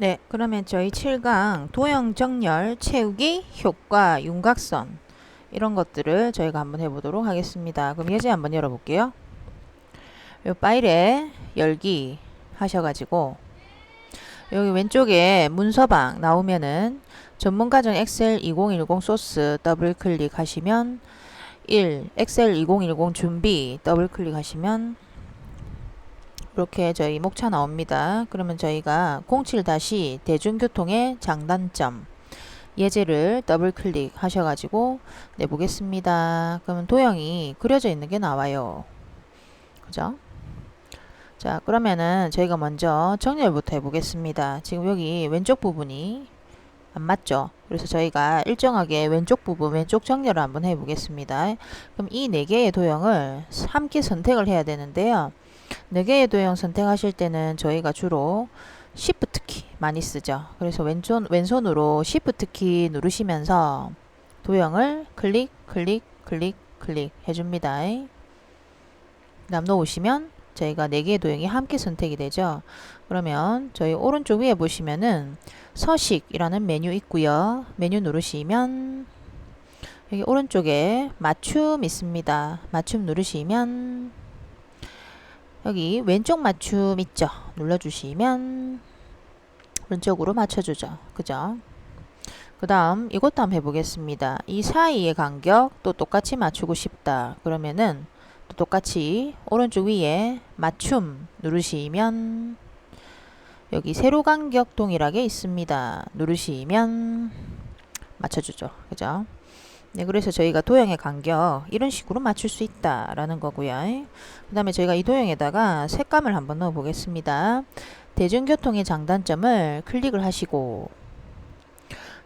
네, 그러면 저희 7강 도형 정렬 채우기 효과 윤곽선 이런 것들을 저희가 한번 해보도록 하겠습니다. 그럼 예제 한번 열어볼게요. 요 파일에 열기 하셔가지고 여기 왼쪽에 문서방 나오면은 전문가정 엑셀 2010 소스 더블 클릭하시면 1 엑셀 2010 준비 더블 클릭하시면 이렇게 저희 목차 나옵니다. 그러면 저희가 07 다시 대중교통의 장단점 예제를 더블 클릭 하셔가지고 내보겠습니다. 그러면 도형이 그려져 있는 게 나와요. 그죠? 자 그러면은 저희가 먼저 정렬부터 해보겠습니다. 지금 여기 왼쪽 부분이 안 맞죠? 그래서 저희가 일정하게 왼쪽 부분 왼쪽 정렬을 한번 해보겠습니다. 그럼 이 네 개의 도형을 함께 선택을 해야 되는데요. 네 개의 도형 선택하실 때는 저희가 주로 Shift 키 많이 쓰죠. 그래서 왼손, 왼손으로 Shift 키 누르시면서 도형을 클릭, 클릭, 클릭, 클릭 해줍니다. 그 다음 놓으시면 저희가 네 개의 도형이 함께 선택이 되죠. 그러면 저희 오른쪽 위에 보시면은 서식이라는 메뉴 있고요. 메뉴 누르시면 여기 오른쪽에 맞춤 있습니다. 맞춤 누르시면 여기 왼쪽 맞춤 있죠. 눌러주시면 왼쪽으로 맞춰주죠. 그죠? 그 다음 이것도 한번 해보겠습니다. 이 사이의 간격 또 똑같이 맞추고 싶다. 그러면은 또 똑같이 오른쪽 위에 맞춤 누르시면 여기 세로 간격 동일하게 있습니다. 누르시면 맞춰주죠. 그죠? 네, 그래서 저희가 도형의 간격 이런 식으로 맞출 수 있다라는 거고요. 그 다음에 저희가 이 도형에다가 색감을 한번 넣어 보겠습니다. 대중교통의 장단점을 클릭을 하시고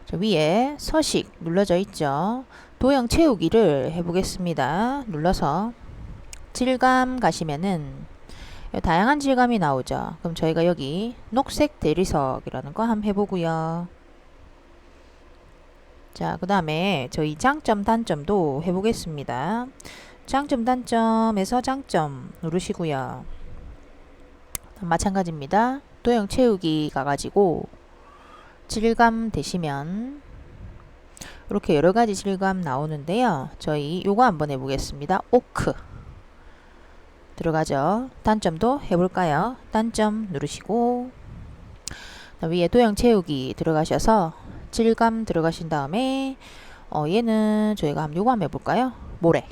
저 위에 서식 눌러져 있죠. 도형 채우기를 해보겠습니다. 눌러서 질감 가시면은 다양한 질감이 나오죠. 그럼 저희가 여기 녹색 대리석이라는 거 한번 해보고요. 자, 그 다음에 저희 장점, 단점도 해보겠습니다. 장점, 단점에서 장점 누르시고요. 마찬가지입니다. 도형 채우기 가가지고 질감 되시면 이렇게 여러 가지 질감 나오는데요. 저희 요거 한번 해보겠습니다. 오크 들어가죠. 단점도 해볼까요? 단점 누르시고 위에 도형 채우기 들어가셔서 질감 들어가신 다음에 어, 얘는 저희가 한번 요거 한번 해볼까요? 모래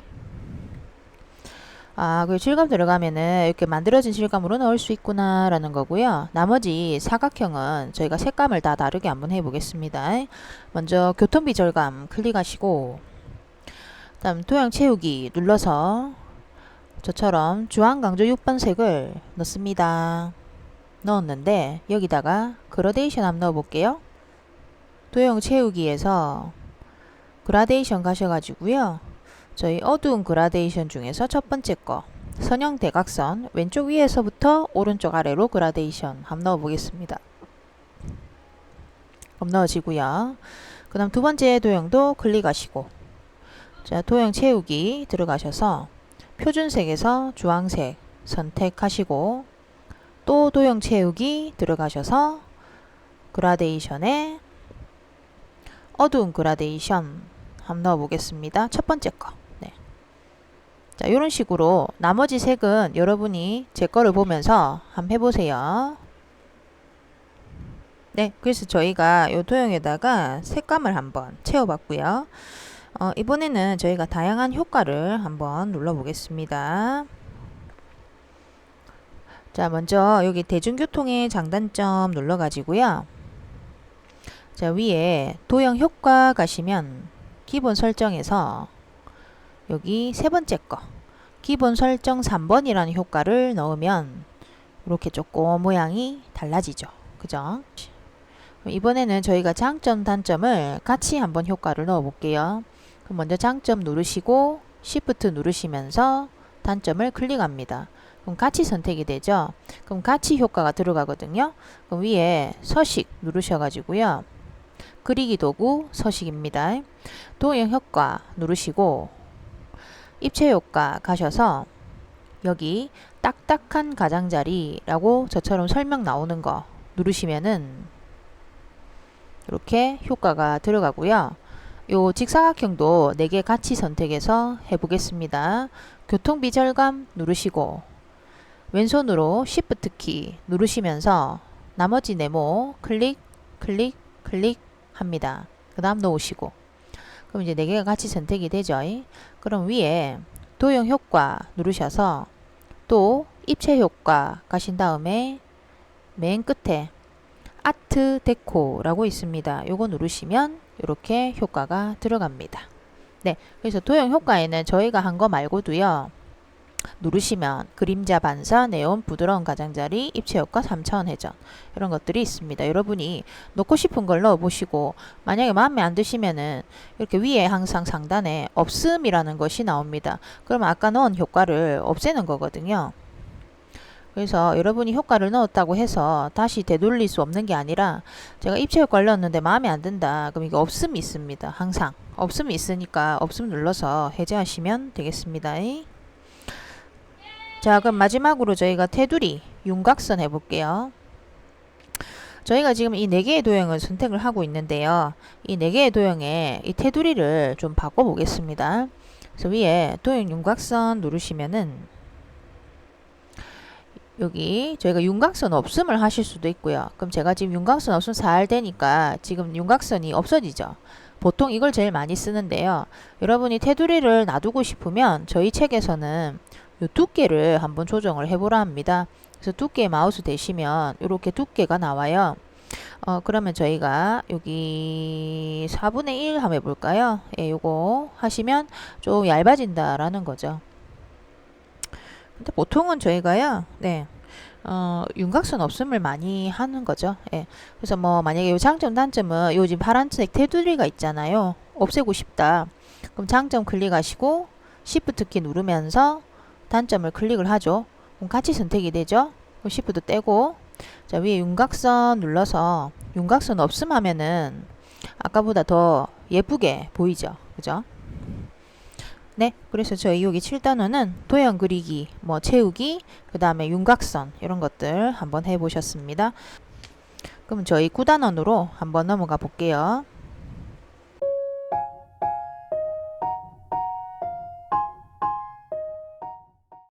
아, 그 질감 들어가면은 이렇게 만들어진 질감으로 넣을 수 있구나 라는 거고요. 나머지 사각형은 저희가 색감을 다 다르게 한번 해보겠습니다. 먼저 교통비 절감 클릭하시고 다음 도형 채우기 눌러서 저처럼 주황 강조 6번 색을 넣습니다. 넣었는데 여기다가 그라데이션 한번 넣어볼게요. 도형 채우기에서 그라데이션 가셔가지고요. 저희 어두운 그라데이션 중에서 첫 번째 거 선형 대각선 왼쪽 위에서부터 오른쪽 아래로 그라데이션 한번 넣어 보겠습니다. 그럼 넣어지고요. 그 다음 두 번째 도형도 클릭하시고 자 도형 채우기 들어가셔서 표준색에서 주황색 선택하시고 또 도형 채우기 들어가셔서 그라데이션에 어두운 그라데이션 한번 넣어보겠습니다. 첫 번째 거. 네. 자, 이런 식으로 나머지 색은 여러분이 제 거를 보면서 한번 해보세요. 네, 그래서 저희가 이 도형에다가 색감을 한번 채워봤고요. 어, 이번에는 저희가 다양한 효과를 한번 눌러보겠습니다. 자, 먼저 여기 대중교통의 장단점 눌러가지고요. 자, 위에 도형 효과 가시면 기본 설정에서 여기 세 번째 거 기본 설정 3번이라는 효과를 넣으면 이렇게 조금 모양이 달라지죠. 그죠? 이번에는 저희가 장점, 단점을 같이 한번 효과를 넣어 볼게요. 그럼 먼저 장점 누르시고 Shift 누르시면서 단점을 클릭합니다. 그럼 같이 선택이 되죠. 그럼 같이 효과가 들어가거든요. 그럼 위에 서식 누르셔가지고요. 그리기 도구 서식입니다. 도형 효과 누르시고 입체 효과 가셔서 여기 딱딱한 가장자리라고 저처럼 설명 나오는 거 누르시면은 이렇게 효과가 들어가고요. 요 직사각형도 4개 같이 선택해서 해보겠습니다. 교통비 절감 누르시고 왼손으로 Shift 키 누르시면서 나머지 네모 클릭 클릭 클릭 합니다. 그 다음 놓으시고 그럼 이제 4개가 같이 선택이 되죠. 그럼 위에 도형 효과 누르셔서 또 입체 효과 가신 다음에 맨 끝에 아트 데코라고 있습니다. 요거 누르시면 이렇게 효과가 들어갑니다. 네, 그래서 도형 효과에는 저희가 한 거 말고도요. 누르시면 그림자 반사, 네온, 부드러운 가장자리, 입체 효과, 3차원 회전 이런 것들이 있습니다. 여러분이 넣고 싶은 걸 넣어 보시고 만약에 마음에 안 드시면은 이렇게 위에 항상 상단에 없음이라는 것이 나옵니다. 그러면 아까 넣은 효과를 없애는 거거든요. 그래서 여러분이 효과를 넣었다고 해서 다시 되돌릴 수 없는 게 아니라 제가 입체 효과를 넣었는데 마음에 안 든다. 그럼 이게 없음이 있습니다. 항상 없음이 있으니까 없음 눌러서 해제하시면 되겠습니다. 자 그럼 마지막으로 저희가 테두리 윤곽선 해볼게요. 저희가 지금 이 네 개의 도형을 선택을 하고 있는데요. 이 네 개의 도형에 이 테두리를 좀 바꿔 보겠습니다. 그래서 위에 도형 윤곽선 누르시면은 여기 저희가 윤곽선 없음을 하실 수도 있고요. 그럼 제가 지금 윤곽선 없음 잘 되니까 지금 윤곽선이 없어지죠. 보통 이걸 제일 많이 쓰는데요. 여러분이 테두리를 놔두고 싶으면 저희 책에서는 요 두께를 한번 조정을 해보라 합니다. 그래서 두께 마우스 대시면 이렇게 두께가 나와요. 어, 그러면 저희가 여기 4분의 1 한번 해볼까요? 예, 요거 하시면 좀 얇아진다라는 거죠. 근데 보통은 저희가요, 네, 어, 윤곽선 없음을 많이 하는 거죠. 예. 그래서 뭐 만약에 요 장점 단점은 요즘 파란색 테두리가 있잖아요. 없애고 싶다. 그럼 장점 클릭하시고 Shift 키 누르면서 단점을 클릭을 하죠. 그럼 같이 선택이 되죠. Shift 떼고 자 위에 윤곽선 눌러서 윤곽선 없음 하면은 아까보다 더 예쁘게 보이죠. 그죠? 네, 그래서 저희 여기 7단원은 도형 그리기, 뭐 채우기, 그 다음에 윤곽선 이런 것들 한번 해보셨습니다. 그럼 저희 9단원으로 한번 넘어가 볼게요.